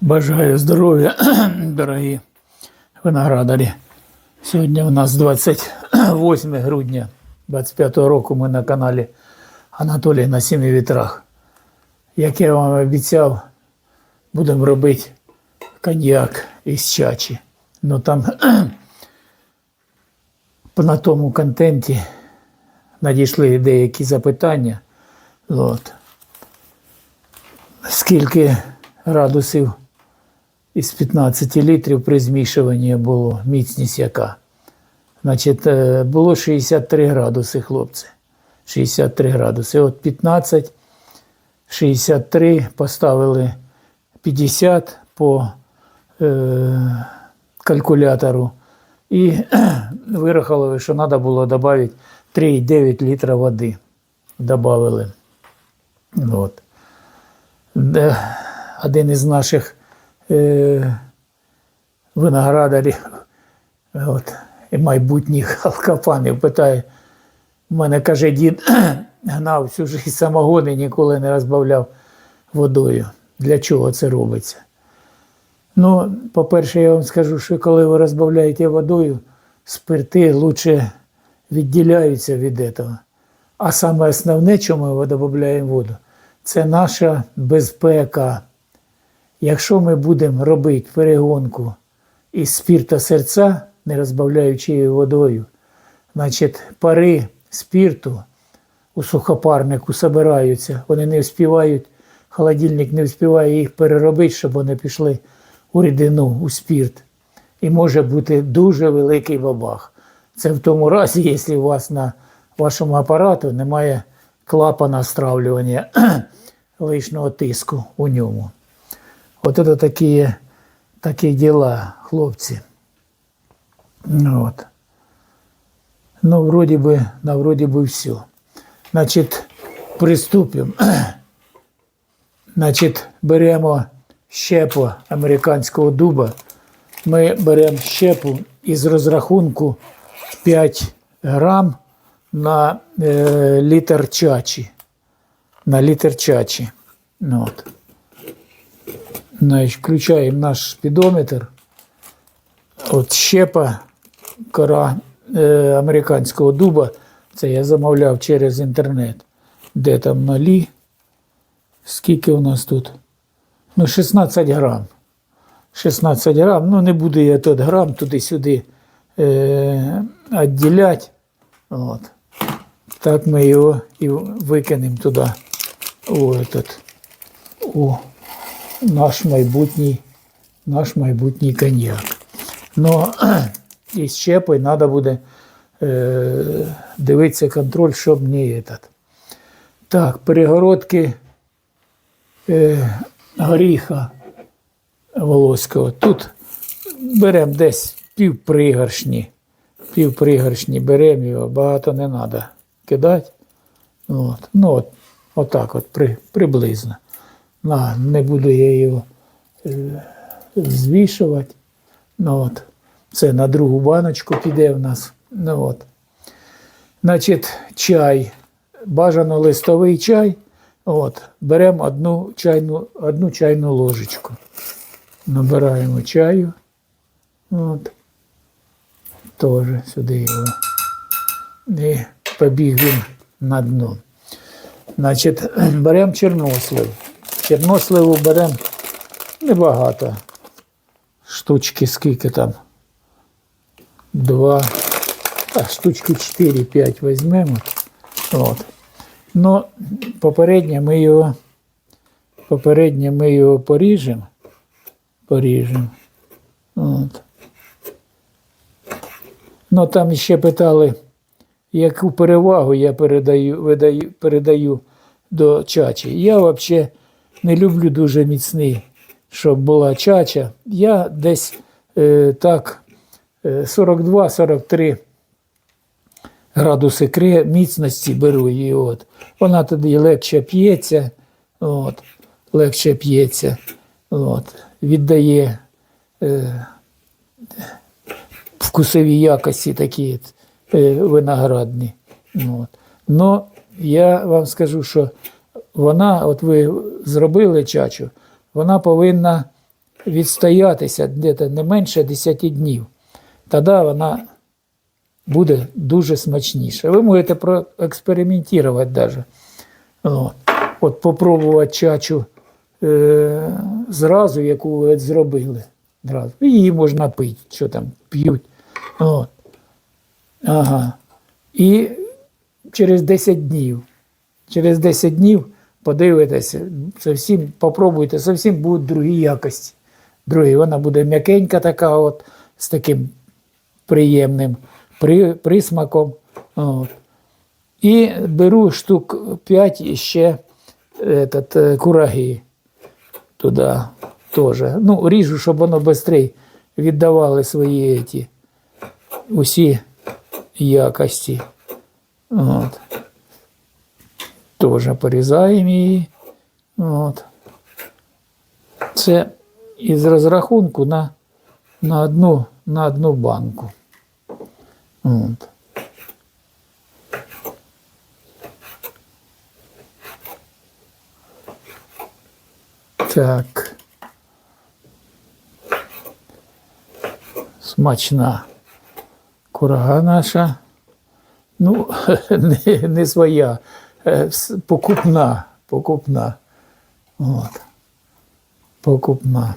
Бажаю здоров'я, дорогі виноградарі. Сьогодні у нас 28 грудня 25 року. Ми на каналі Анатолій на сімі вітрах. Як я вам обіцяв, будемо робити коньяк із чачі. Ну там на тому контенті надійшли деякі запитання. От. Скільки градусів із 15 літрів при змішуванні було, міцність яка. Значить, е, було 63 градуси, хлопці. 63 градуси. От 15, 63 поставили 50 по е, калькулятору. І вирахували, що треба було додати 3,9 літра води. Добавили. От. Один із наших е, виноградарів, от, і майбутніх алкапанів питає, в мене каже, дід гнав всю життя самогон і ніколи не розбавляв водою. Для чого це робиться? Ну, по-перше, я вам скажу, що коли ви розбавляєте водою, спирти лучше відділяються від цього. А саме основне, чому ми додаємо воду, це наша безпека. Якщо ми будемо робити перегонку із спірта серця, не розбавляючи її водою, значить пари спірту у сухопарнику збираються, вони не вспівають, холодильник не вспіває їх переробити, щоб вони пішли у рідину, у спірт. І може бути дуже великий бабах. Це в тому разі, якщо у вас на вашому апарату немає клапана стравлювання лишнього тиску у ньому. От це такі, такі діла, хлопці. Ну, От. Ну, вроді би, на вроді би все. Значить, приступимо. Значить, беремо щепу американського дуба. Ми беремо щепу із розрахунку 5 грам на е, літр чачі. На літр чачі. Ну, от. Значить, включаємо наш спідометр. От щепа, кора е, американського дуба. Це я замовляв через інтернет. Де там нолі? Скільки у нас тут? Ну, 16 грам. 16 грам. Ну, не буду я тут грам туди-сюди е, відділяти. От. Так ми його і викинемо туди. У, этот, у наш майбутній, наш майбутній коньяк. Но із щепою треба буде е, дивитися контроль, щоб не этот. Так, перегородки е, горіха волоського. Тут беремо десь пів пригоршні. Пів пригоршні беремо його, багато не треба кидати. От. Ну, от, отак от при, приблизно. На, не буду я його е, звішувати. Ну, от. Це на другу баночку піде в нас. Ну, от. Значить, чай. Бажано листовий чай. От. Беремо одну чайну, одну чайну ложечку. Набираємо чаю. От. Теж сюди його. І побіг він на дно. Значить, беремо чорнослив. Чорносливу беремо небагато. Штучки скільки там? Два. А, штучки 4-5 візьмемо. От. Ну, попередньо ми його, попередньо ми його поріжемо. Поріжемо. От. Ну, там ще питали, яку перевагу я передаю, видаю, передаю до чачі. Я взагалі не люблю дуже міцний, щоб була чача. Я десь е, так е, 42-43 градуси кри міцності беру її. От. Вона тоді легше п'ється, от, легше п'ється, от, віддає е, вкусові якості такі е, виноградні. От. Но я вам скажу, що вона, от ви зробили чачу, вона повинна відстоятися десь не менше 10 днів. Тоді вона буде дуже смачніша. Ви можете проекспериментувати навіть. От, от попробувати чачу е, зразу, яку ви зробили. Зразу. Її можна пити, що там п'ють. От. Ага. І через 10 днів. Через 10 днів подивитеся, зовсім попробуйте, зовсім будуть другі якості. Другі. Вона буде м'якенька така, от, з таким приємним при, присмаком. От. І беру штук 5 ще этот, е, кураги туди теж. Ну, ріжу, щоб воно швидше віддавали свої ті, усі якості. От. Теж порізаємо її. От. Це із розрахунку на, на, одну, на одну банку. От. Так. Смачна курага наша. Ну, не, не своя, покупна. Покупна. От. Покупна.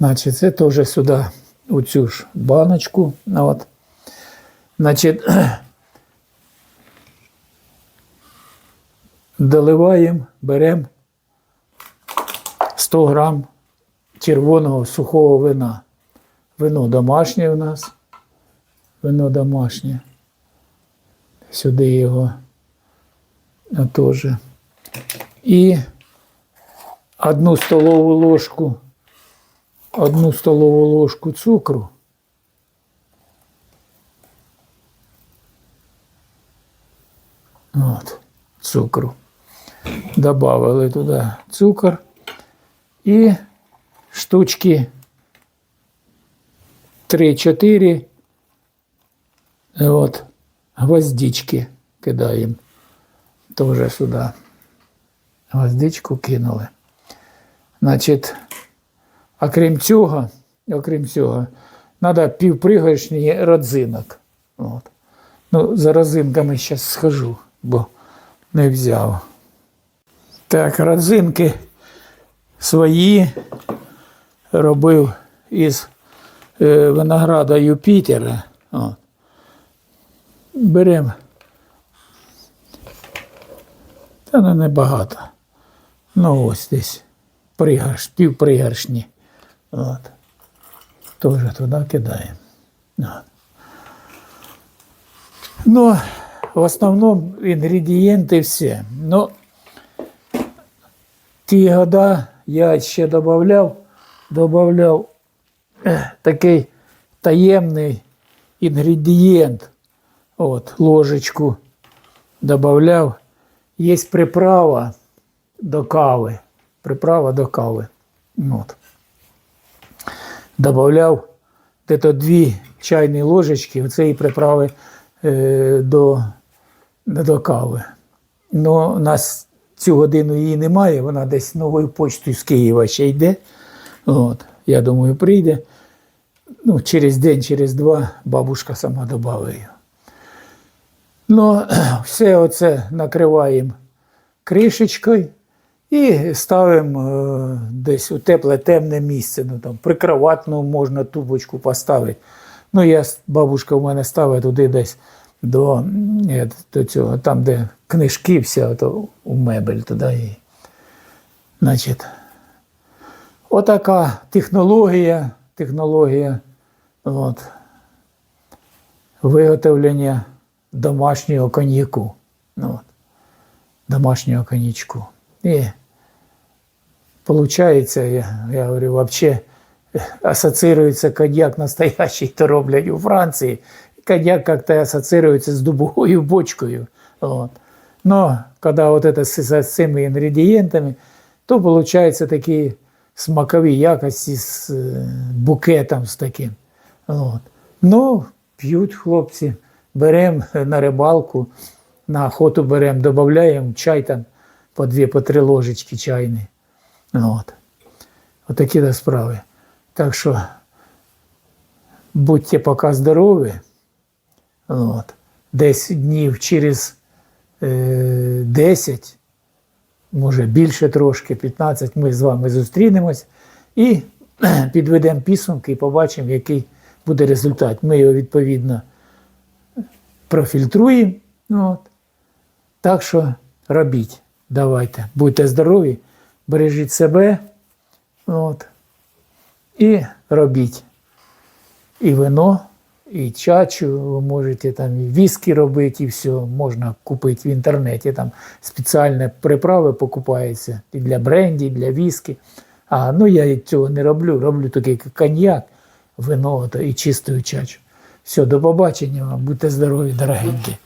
Значить, це теж сюди, у цю ж баночку. От. Значить, доливаємо, беремо 100 грам червоного сухого вина. Вино домашнє у нас. Вино домашнє. Сюди його теж. І одну столову ложку, одну столову ложку цукру. От, цукру. Добавили туди цукор і штучки 3-4 от, гвоздички кидаємо. Теж сюди. Гвоздичку кинули. Значить, окрім цього, окрім цього, треба півпригоршні родзинок. От. Ну, за родзинками зараз схожу, бо не взяв. Так, родзинки свої робив із е, винограда Юпітера. От. Беремо. Та ну небагато. Ну ось десь пригорш, півпригоршні. От. Теж туди кидаємо. Ну, в основному інгредієнти всі. Ну, ті года я ще додавав, додавав такий таємний інгредієнт. От, ложечку додавав. Є приправа до кави. Приправа до кави. От. Добавляв десь дві чайні ложечки цієї приправи е, до, до кави. Ну, у нас цю годину її немає, вона десь новою почтою з Києва ще йде. От, я думаю, прийде. Ну, через день, через два бабушка сама додавить. її. Ну, все оце накриваємо кришечкою і ставимо е, десь у тепле темне місце. Ну, там, прикроватну можна тубочку поставити. Ну, я, бабушка в мене ставить туди десь до, до цього, там, де книжки вся, то у мебель туди. І, значить, отака технологія, технологія от, виготовлення домашнього коньяку. Ну, от, домашнього коньячку. І получається, я, я говорю, вообще ассоциируется коньяк настоящий, то роблять у Франції. Коньяк как-то ассоциируется с дубовою бочкою. Вот. Но когда вот это с, с цими інгредієнтами, то получается такі смакові якості з е, букетом з таким. От. Ну, п'ють хлопці, беремо на рибалку, на охоту беремо, додаємо чай там по дві, по три ложечки чайні. От. Отакі то справи. Так що будьте поки здорові. От. Десь днів через е, 10, може більше трошки, 15, ми з вами зустрінемось і підведемо підсумки і побачимо, який буде результат. Ми його відповідно профільтруємо. Ну, от. Так що робіть. Давайте. Будьте здорові, бережіть себе. От. І робіть. І вино, і чачу, ви можете там і віскі робити, і все можна купити в інтернеті. Там спеціальні приправи покупаються і для бренді, і для віскі. А ну я цього не роблю. Роблю такий коньяк, вино і чисту чачу. Все, до побачення будьте здорові, дорогенькі.